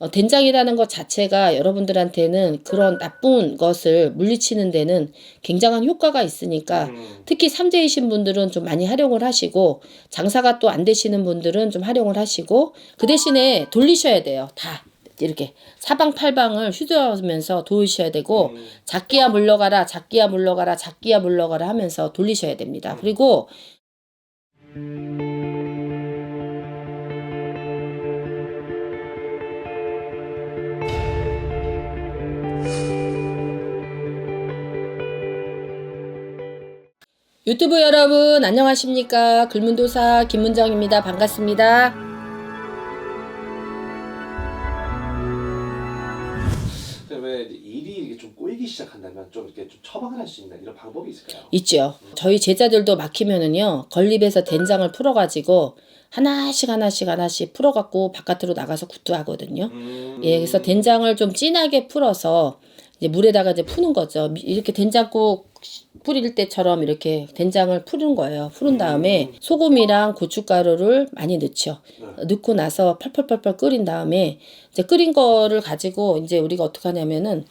어, 된장이라는 것 자체가 여러분들한테는 그런 나쁜 것을 물리치는 데는 굉장한 효과가 있으니까 음. 특히 삼재이신 분들은 좀 많이 활용을 하시고 장사가 또 안 되시는 분들은 좀 활용을 하시고 그 대신에 돌리셔야 돼요. 다 이렇게 사방팔방을 휘두르면서 도우셔야 되고 음. 작기야 물러가라 작기야 물러가라 작기야 물러가라 하면서 돌리셔야 됩니다. 그리고 유튜브 여러분 안녕하십니까? 글문도사 김문정입니다. 반갑습니다. 근데 왜 이제 일이 이렇게 좀 꼬이기 시작한다면 좀 이렇게 좀 처방을 할 수 있는 이런 방법이 있을까요? 있죠. 저희 제자들도 막히면은요 건립에서 된장을 풀어가지고 하나씩 하나씩 하나씩 풀어갖고 바깥으로 나가서 굿도하거든요. 음. 예 그래서 된장을 좀 진하게 풀어서 이제 물에다가 이제 푸는 거죠. 미- 이렇게 된장국 뿌릴 때처럼 이렇게 된장을 푸는 거예요 푸른 다음에 소금이랑 고춧가루를 많이 넣죠 네. 넣고 나서 펄펄펄펄 끓인 다음에 이제 끓인 거를 가지고 이제 우리가 어떻게 하냐면은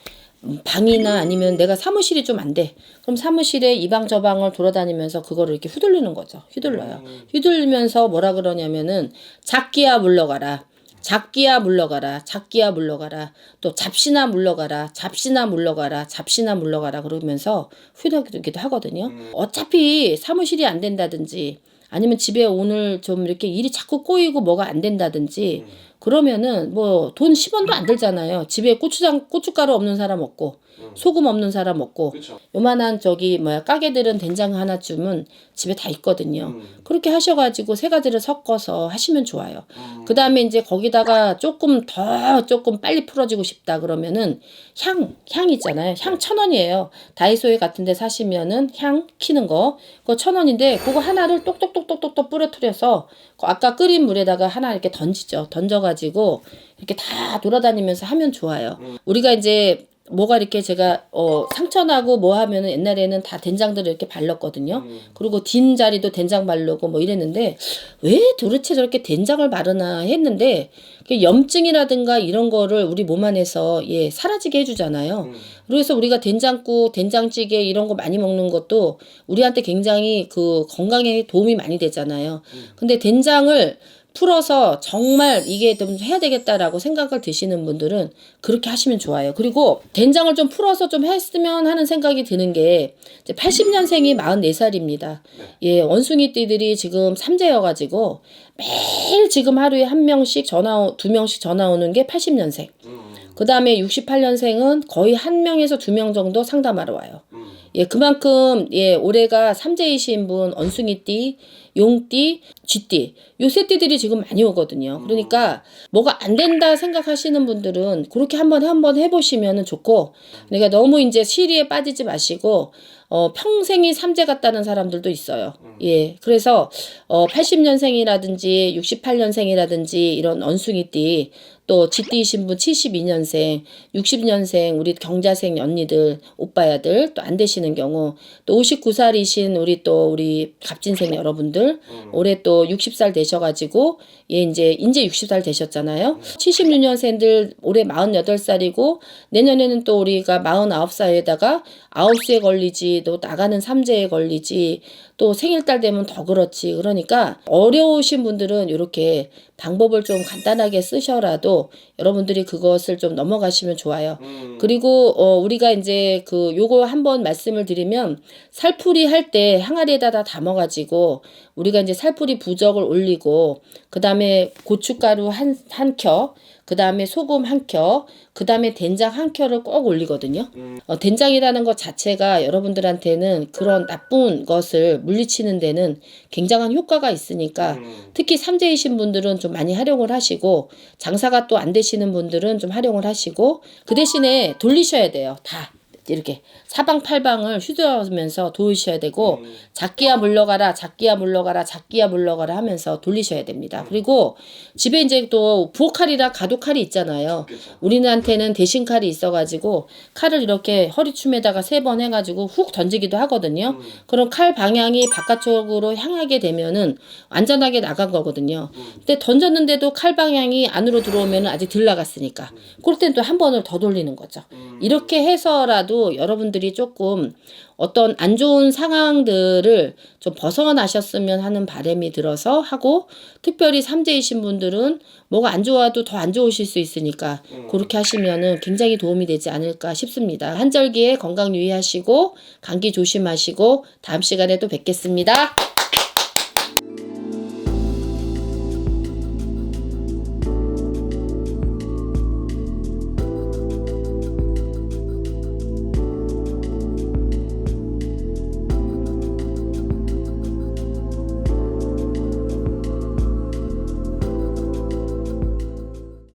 음, 방이나 아니면 내가 사무실이 좀 안 돼. 그럼 사무실에 이방 저 방을 돌아다니면서 그거를 이렇게 휘둘르는 거죠. 휘둘러요. 음. 휘둘리면서 뭐라 그러냐면은 작기야 물러가라. 작기야 물러가라. 작기야 물러가라. 또 잡시나 물러가라. 잡시나 물러가라. 잡시나 물러가라. 그러면서 휘둘기도 하거든요. 음. 어차피 사무실이 안 된다든지 아니면 집에 오늘 좀 이렇게 일이 자꾸 꼬이고 뭐가 안 된다든지 음. 그러면은 뭐 돈 10원도 안 들잖아요. 집에 고추장 고춧가루 없는 사람 없고 음. 소금 없는 사람 없고 그렇죠. 요만한 저기 뭐야 가게들은 된장 하나쯤은 집에 다 있거든요. 음. 그렇게 하셔가지고 세 가지를 섞어서 하시면 좋아요. 음. 그 다음에 이제 거기다가 조금 더 조금 빨리 풀어지고 싶다 그러면은 향, 향 있잖아요. 향 천 원이에요. 다이소에 같은 데 사시면은 향 키는 거. 그거 천 원인데 그거 하나를 똑똑똑똑똑똑 그 아까 끓인 물에다가 하나 이렇게 던지죠. 던져가지고 이렇게 다 돌아다니면서 하면 좋아요. 우리가 이제 뭐가 이렇게 제가 어 상처나고 뭐 하면은 옛날에는 다 된장들을 이렇게 발랐거든요. 음. 그리고 딘 자리도 된장 바르고 뭐 이랬는데 왜 도대체 저렇게 된장을 바르나 했는데 그 염증이라든가 이런 거를 우리 몸 안에서 예 사라지게 해주잖아요. 음. 그래서 우리가 된장국, 된장찌개 이런 거 많이 먹는 것도 우리한테 굉장히 그 건강에 도움이 많이 되잖아요. 근데 된장을 풀어서 정말 이게 좀 해야 되겠다라고 생각을 드시는 분들은 그렇게 하시면 좋아요. 그리고 된장을 좀 풀어서 좀 했으면 하는 생각이 드는 게 이제 80년생이 44살입니다. 예, 원숭이 띠들이 지금 삼재여가지고 매일 지금 하루에 한 명씩 전화, 오- 두 명씩 전화 오는 게 80년생. 음. 그 다음에 68년생은 거의 한 명에서 두 명 정도 상담하러 와요. 음. 예, 그만큼, 예, 올해가 삼재이신 분, 언숭이띠, 용띠, 쥐띠, 요세 띠들이 지금 많이 오거든요. 그러니까, 뭐가 안 된다 생각하시는 분들은 그렇게 한번, 한번 해보시면 좋고, 그러니까 너무 이제 시리에 빠지지 마시고, 어, 평생이 삼재 같다는 사람들도 있어요. 예, 그래서, 어, 80년생이라든지, 68년생이라든지, 이런 언숭이띠, 또 쥐띠이신 분 72년생, 60년생 우리 경자생 언니들, 오빠야들 또 안 되 시는 경우 또 59살이신 우리 또 우리 갑진생 여러분들 올해 또 60살 되셔가지고 예 이제 이제 60살 되셨잖아요. 76년생들 올해 48살이고 내년에는 또 우리가 49살에다가 아홉수에 걸리지 또 나가는 삼재에 걸리지 또 생일달 되면 더 그렇지 그러니까 어려우신 분들은 이렇게 방법을 좀 간단하게 쓰셔라도 여러분들이 그것을 좀 넘어가시면 좋아요. 음. 그리고 어 우리가 이제 그 요거 한번 말씀 을 드리면 살풀이 할 때 항아리에다 다 담아가지고 우리가 이제 살풀이 부적을 올리고 그 다음에 고춧가루 한 한 켜, 그 다음에 소금 한 켜, 그 다음에 된장 한 켜를 꼭 올리거든요. 어, 된장이라는 것 자체가 여러분들한테는 그런 나쁜 것을 물리치는 데는 굉장한 효과가 있으니까 음. 특히 삼재이신 분들은 좀 많이 활용을 하시고 장사가 또 안 되시는 분들은 좀 활용을 하시고 그 대신에 돌리셔야 돼요. 다 이렇게 사방팔방을 휘두르면서 도우셔야 되고 음. 작기야 물러가라 작기야 물러가라 작기야 물러가라 하면서 돌리셔야 됩니다. 그리고 집에 이제 또 부엌칼이라 가도칼이 있잖아요. 우리한테는 대신 칼이 있어가지고 칼을 이렇게 허리춤에다가 세 번 해가지고 훅 던지기도 하거든요. 음. 그럼 칼 방향이 바깥쪽으로 향하게 되면은 안전하게 나간 거거든요. 근데 던졌는데도 칼 방향이 안으로 들어오면 아직 덜 나갔으니까. 그럴 땐 또 한 번을 더 돌리는 거죠. 음. 이렇게 해서라도 여러분들이 조금 어떤 안 좋은 상황들을 좀 벗어나셨으면 하는 바람이 들어서 하고 특별히 삼재이신 분들은 뭐가 안 좋아도 더 안 좋으실 수 있으니까 그렇게 하시면은 굉장히 도움이 되지 않을까 싶습니다. 한절기에 건강 유의하시고 감기 조심하시고 다음 시간에 또 뵙겠습니다.